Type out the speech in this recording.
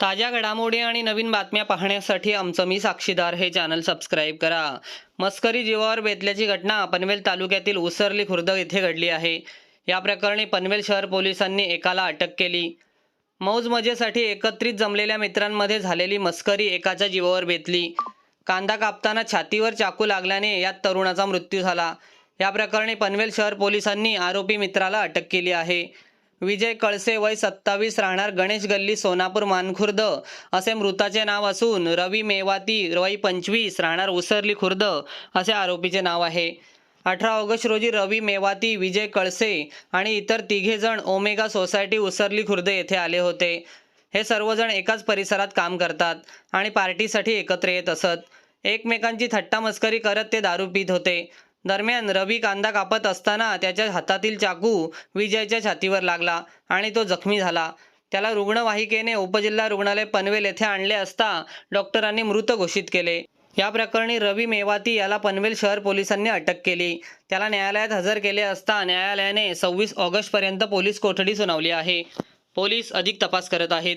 ताज्या घडामोडी आणि नवीन बातम्या पाहण्यासाठी आमचं मी साक्षीदार हे चॅनल सबस्क्राईब करा. मस्करी जीवावर बेतल्याची घटना पनवेल तालुक्यातील उसरली खुर्द येथे घडली आहे. या प्रकरणी पनवेल शहर पोलिसांनी एकाला अटक केली. मौज मजेसाठी एकत्रित जमलेल्या मित्रांमध्ये झालेली मस्करी एकाच्या जीवावर बेतली. कांदा कापताना छातीवर चाकू लागल्याने यात तरुणाचा मृत्यू झाला. या प्रकरणी पनवेल शहर पोलिसांनी आरोपी मित्राला अटक केली आहे. विजय कळसे वय सत्तावीस राहणार गणेश गल्ली सोनापूर मानखुर्द. असे मृताचे नाव असून रवी मेवाती वय पंचवीस राहणार उसरली खुर्द असे आरोपीचे नाव आहे. अठरा ऑगस्ट रोजी रवी मेवाती विजय कळसे आणि इतर तिघेजण ओमेगा सोसायटी उसरली खुर्द येथे आले होते. हे सर्वजण एकाच परिसरात काम करतात आणि पार्टीसाठी एकत्र येत असत. एकमेकांची थट्टा मस्करी करत ते दारू पित होते. दरम्यान रवी कांदा कापत असताना त्याच्या हातातील चाकू विजयच्या छातीवर लागला आणि तो जखमी झाला. त्याला रुग्णवाहिकेने उपजिल्हा रुग्णालय पनवेल येथे आणले असता डॉक्टरांनी मृत घोषित केले. या प्रकरणी रवी मेवाती याला पनवेल शहर पोलिसांनी अटक केली. त्याला न्यायालयात हजर केले असता न्यायालयाने सव्वीस ऑगस्टपर्यंत पोलीस कोठडी सुनावली आहे. पोलीस अधिक तपास करत आहेत.